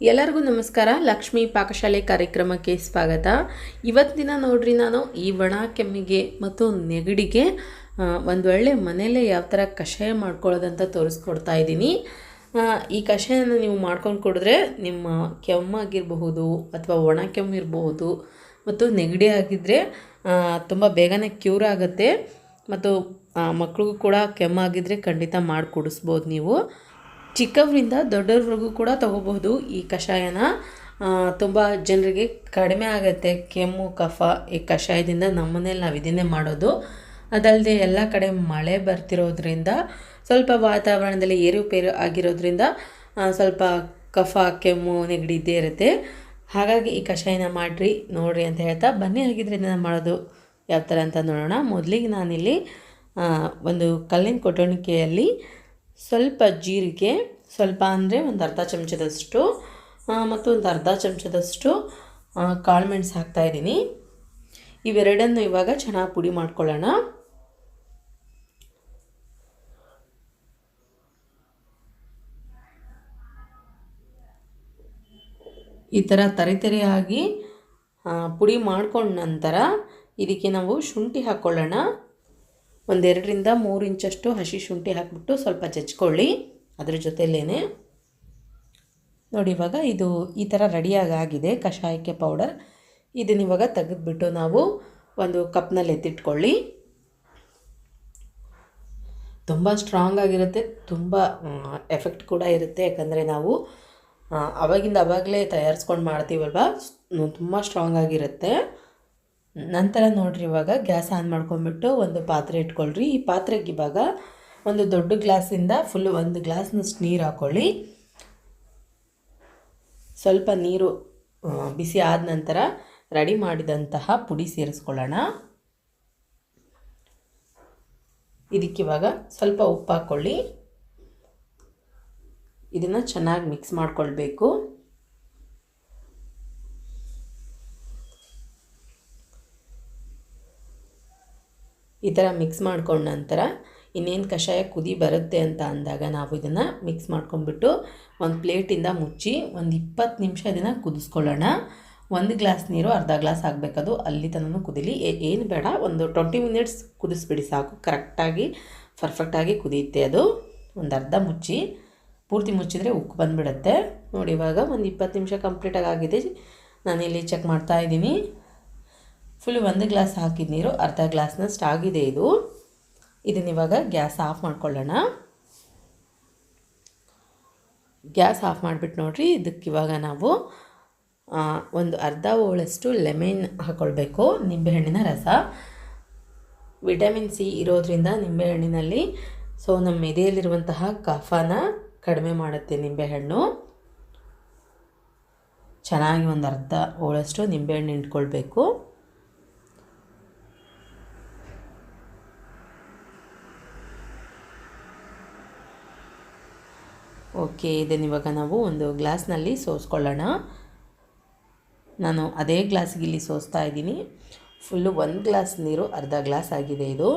ಎಲ್ಲರಿಗೂ ನಮಸ್ಕಾರ. ಲಕ್ಷ್ಮೀ ಪಾಕಶಾಲೆ ಕಾರ್ಯಕ್ರಮಕ್ಕೆ ಸ್ವಾಗತ. ಇವತ್ತಿನ ನೋಡ್ರಿ ನಾನು ಈ ಒಣ ಕೆಮ್ಮಿಗೆ ಮತ್ತು ನೆಗಡಿಗೆ ಒಂದು ಒಳ್ಳೆ ಮನೆಯಲ್ಲೇ ಯಾವ ಥರ ಕಷಾಯ ಮಾಡ್ಕೊಳ್ಳೋದಂತ ತೋರಿಸ್ಕೊಡ್ತಾ ಇದ್ದೀನಿ. ಈ ಕಷಾಯನ ನೀವು ಮಾಡ್ಕೊಂಡು ಕುಡಿದ್ರೆ ನಿಮ್ಮ ಕೆಮ್ಮಾಗಿರಬಹುದು ಅಥವಾ ಒಣ ಕೆಮ್ಮು ಇರಬಹುದು ಮತ್ತು ನೆಗಡಿ ಆಗಿದ್ದರೆ ತುಂಬ ಬೇಗನೆ ಕ್ಯೂರ್ ಆಗುತ್ತೆ ಮತ್ತು ಮಕ್ಕಳಿಗೂ ಕೂಡ ಕೆಮ್ಮಾಗಿದ್ದರೆ ಖಂಡಿತ ಮಾಡಿ ಕುಡಿಸ್ಬೋದು ನೀವು. ಚಿಕ್ಕವರಿಂದ ದೊಡ್ಡವ್ರವರೆಗೂ ಕೂಡ ತಗೋಬಹುದು ಈ ಕಷಾಯನ. ತುಂಬ ಜನರಿಗೆ ಕಡಿಮೆ ಆಗುತ್ತೆ ಕೆಮ್ಮು, ಕಫ ಈ ಕಷಾಯದಿಂದ ನಮ್ಮನೇಲಿ ನಾವು ಇದನ್ನೇ ಮಾಡೋದು. ಅದಲ್ಲದೆ ಎಲ್ಲ ಕಡೆ ಮಳೆ ಬರ್ತಿರೋದ್ರಿಂದ, ಸ್ವಲ್ಪ ವಾತಾವರಣದಲ್ಲಿ ಏರುಪೇರು ಆಗಿರೋದ್ರಿಂದ ಸ್ವಲ್ಪ ಕಫ, ಕೆಮ್ಮು, ನೆಗಡಿ ಇದ್ದೇ ಇರುತ್ತೆ. ಹಾಗಾಗಿ ಈ ಕಷಾಯನ ಮಾಡಿರಿ, ನೋಡಿರಿ ಅಂತ ಹೇಳ್ತಾ ಬನ್ನಿ ಹಾಗಿದ್ರೆ ಇದನ್ನು ಮಾಡೋದು ಯಾವ ಥರ ಅಂತ ನೋಡೋಣ. ಮೊದಲಿಗೆ ನಾನಿಲ್ಲಿ ಒಂದು ಕಲ್ಲಿನ ಕೊಟ್ಟಣಿಕೆಯಲ್ಲಿ ಸ್ವಲ್ಪ ಜೀರಿಗೆ, ಸ್ವಲ್ಪ ಅಂದರೆ ಒಂದು ಅರ್ಧ ಚಮಚದಷ್ಟು ಮತ್ತು ಒಂದು ಅರ್ಧ ಚಮಚದಷ್ಟು ಕಾಳು ಮೆಣಸು ಹಾಕ್ತಾಯಿದ್ದೀನಿ ಇವೆರಡನ್ನು ಇವಾಗ ಚೆನ್ನಾಗಿ ಪುಡಿ ಮಾಡ್ಕೊಳ್ಳೋಣ. ಈ ಥರ ತರಿತರಿಯಾಗಿ ಪುಡಿ ಮಾಡ್ಕೊಂಡ ನಂತರ ಇದಕ್ಕೆ ನಾವು ಶುಂಠಿ ಹಾಕ್ಕೊಳ್ಳೋಣ ಒಂದೆರಡರಿಂದ ಮೂರು ಇಂಚಷ್ಟು ಹಸಿ ಶುಂಠಿ ಹಾಕ್ಬಿಟ್ಟು ಸ್ವಲ್ಪ ಜಜ್ಕೊಳ್ಳಿ. ಅದ್ರ ಜೊತೆಲೇ ನೋಡಿ ಇವಾಗ ಇದು ಈ ಥರ ರೆಡಿಯಾಗಿ ಆಗಿದೆ, ಕಷಾಯಕ್ಕೆ ಪೌಡರ್ ಇದನ್ನ ಇವಾಗ ತೆಗೆದುಬಿಟ್ಟು ನಾವು ಒಂದು ಕಪ್ನಲ್ಲಿ ಎತ್ತಿಟ್ಕೊಳ್ಳಿ. ತುಂಬ ಸ್ಟ್ರಾಂಗ್ ಆಗಿರುತ್ತೆ, ತುಂಬ ಎಫೆಕ್ಟ್ ಕೂಡ ಇರುತ್ತೆ. ಯಾಕಂದರೆ ನಾವು ಅವಾಗಿಂದ ಅವಾಗಲೇ ತಯಾರಿಸ್ಕೊಂಡು ಮಾಡ್ತೀವಲ್ವ? ತುಂಬ ಸ್ಟ್ರಾಂಗ್ ಆಗಿರುತ್ತೆ. ನಂತರ ನೋಡ್ರಿ ಇವಾಗ ಗ್ಯಾಸ್ ಆನ್ ಮಾಡ್ಕೊಂಬಿಟ್ಟು ಒಂದು ಪಾತ್ರೆ ಇಟ್ಕೊಳ್ರಿ. ಈ ಪಾತ್ರೆಗೆ ಇವಾಗ ಒಂದು ದೊಡ್ಡ ಗ್ಲಾಸಿಂದ ಫುಲ್ ಒಂದು ಗ್ಲಾಸ್ನಷ್ಟು ನೀರು ಹಾಕ್ಕೊಳ್ಳಿ ಸ್ವಲ್ಪ ನೀರು ಬಿಸಿ ಆದ ನಂತರ ರೆಡಿ ಮಾಡಿದಂತಹ ಪುಡಿ ಸೇರಿಸ್ಕೊಳ್ಳೋಣ. ಇದಕ್ಕಿವಾಗ ಸ್ವಲ್ಪ ಉಪ್ಪು ಹಾಕ್ಕೊಳ್ಳಿ ಇದನ್ನು ಚೆನ್ನಾಗಿ ಮಿಕ್ಸ್ ಮಾಡ್ಕೊಳ್ಬೇಕು. ಈ ಥರ ಮಿಕ್ಸ್ ಮಾಡ್ಕೊಂಡ ನಂತರ ಇನ್ನೇನು ಕಷಾಯ ಕುದಿ ಬರುತ್ತೆ ಅಂತ ಅಂದಾಗ ನಾವು ಇದನ್ನು ಮಿಕ್ಸ್ ಮಾಡ್ಕೊಂಡ್ಬಿಟ್ಟು ಒಂದು ಪ್ಲೇಟಿಂದ ಮುಚ್ಚಿ ಒಂದು ಇಪ್ಪತ್ತು ನಿಮಿಷ ಇದನ್ನು ಕುದಿಸ್ಕೊಳ್ಳೋಣ. ಒಂದು ಗ್ಲಾಸ್ ನೀರು, ಅರ್ಧ ಗ್ಲಾಸ್ ಆಗಬೇಕದು. ಅಲ್ಲಿ ತನಕ ಕುದಿಲಿ. ಏನು ಬೇಡ, ಒಂದು ಟ್ವೆಂಟಿ ಮಿನಿಟ್ಸ್ ಕುದಿಸ್ಬಿಡಿ ಸಾಕು. ಕರೆಕ್ಟಾಗಿ ಪರ್ಫೆಕ್ಟಾಗಿ ಕುದಿಯುತ್ತೆ ಅದು. ಒಂದು ಅರ್ಧ ಮುಚ್ಚಿ, ಪೂರ್ತಿ ಮುಚ್ಚಿದರೆ ಉಕ್ಕು ಬಂದುಬಿಡುತ್ತೆ. ನೋಡಿ, ಇವಾಗ ಒಂದು ಇಪ್ಪತ್ತು ನಿಮಿಷ ಕಂಪ್ಲೀಟಾಗಿ ಆಗಿದೆ. ನಾನಿಲ್ಲಿ ಚೆಕ್ ಮಾಡ್ತಾ ಇದ್ದೀನಿ. ಫುಲ್ ಒಂದು ಗ್ಲಾಸ್ ಹಾಕಿದ ನೀರು, ಅರ್ಧ ಗ್ಲಾಸ್ನಷ್ಟು ಆಗಿದೆ ಇದು. ಇದನ್ನ ಇವಾಗ ಗ್ಯಾಸ್ ಆಫ್ ಮಾಡ್ಕೊಳ್ಳೋಣ. ಗ್ಯಾಸ್ ಆಫ್ ಮಾಡಿಬಿಟ್ಟು ನೋಡಿರಿ, ಇದಕ್ಕೆ ಇವಾಗ ನಾವು ಒಂದು ಅರ್ಧ ಓಳಷ್ಟು ಲೆಮನ್ ಹಾಕ್ಕೊಳ್ಬೇಕು ನಿಂಬೆಹಣ್ಣಿನ ರಸ. ವಿಟಮಿನ್ ಸಿ ಇರೋದ್ರಿಂದ ನಿಂಬೆಹಣ್ಣಿನಲ್ಲಿ ಸೊ ನಮ್ಮ ಎದೆಯಲ್ಲಿರುವಂತಹ ಕಫನ ಕಡಿಮೆ ಮಾಡುತ್ತೆ ನಿಂಬೆಹಣ್ಣು. ಚೆನ್ನಾಗಿ ಒಂದು ಅರ್ಧ ಓಳಷ್ಟು ನಿಂಬೆಹಣ್ಣು ಇಟ್ಕೊಳ್ಬೇಕು ಓಕೆ ಇದನ್ನು ಇವಾಗ ನಾವು ಒಂದು ಗ್ಲಾಸ್ನಲ್ಲಿ ಸೋಸ್ಕೊಳ್ಳೋಣ. ನಾನು ಅದೇ ಗ್ಲಾಸ್ಗೆ ಇಲ್ಲಿ ಸೋಸ್ತಾ ಇದ್ದೀನಿ. ಫುಲ್ಲು ಒಂದು ಗ್ಲಾಸ್ ನೀರು, ಅರ್ಧ ಗ್ಲಾಸ್ ಆಗಿದೆ ಇದು.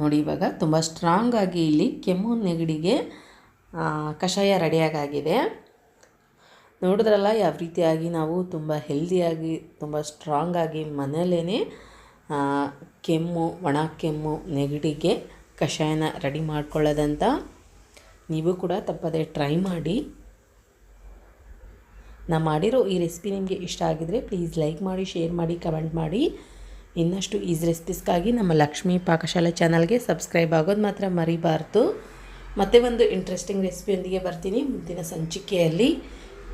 ನೋಡಿ, ಇವಾಗ ತುಂಬ ಸ್ಟ್ರಾಂಗ್ ಆಗಿ ಇಲ್ಲಿ ಕೆಮ್ಮು ನೆಗಡಿಗೆ ಕಷಾಯ ರೆಡಿಯಾಗಾಗಿದೆ. ನೋಡಿದ್ರಲ್ಲ, ಯಾವ ರೀತಿಯಾಗಿ ನಾವು ತುಂಬ ಹೆಲ್ದಿಯಾಗಿ ತುಂಬ ಸ್ಟ್ರಾಂಗ್ ಆಗಿ ಮನೆಯಲ್ಲೇ ಕೆಮ್ಮು, ಒಣ ಕೆಮ್ಮು, ನೆಗಡಿಗೆ ಕಷಾಯನ ರೆಡಿ ಮಾಡ್ಕೊಳ್ಳೋದಂತ ನೀವು ಕೂಡ ತಪ್ಪದೆ ಟ್ರೈ ಮಾಡಿ. ನಾ ಮಾಡಿರೋ ಈ ರೆಸಿಪಿ ನಿಮಗೆ ಇಷ್ಟ ಆಗಿದರೆ ಪ್ಲೀಸ್ ಲೈಕ್ ಮಾಡಿ, ಶೇರ್ ಮಾಡಿ, ಕಮೆಂಟ್ ಮಾಡಿ. ಇನ್ನಷ್ಟು ಈಸ್ ರೆಸಿಪೀಸ್ಗಾಗಿ ನಮ್ಮ ಲಕ್ಷ್ಮೀ ಪಾಕಶಾಲೆ ಚಾನಲ್ಗೆ ಸಬ್ಸ್ಕ್ರೈಬ್ ಆಗೋದು ಮಾತ್ರ ಮರಿಬಾರ್ದು. ಮತ್ತೆ ಒಂದು ಇಂಟ್ರೆಸ್ಟಿಂಗ್ ರೆಸಿಪಿಯೊಂದಿಗೆ ಬರ್ತೀನಿ. ಮುಂದಿನ ಸಂಚಿಕೆಯಲ್ಲಿ.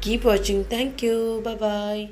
Keep watching thank you bye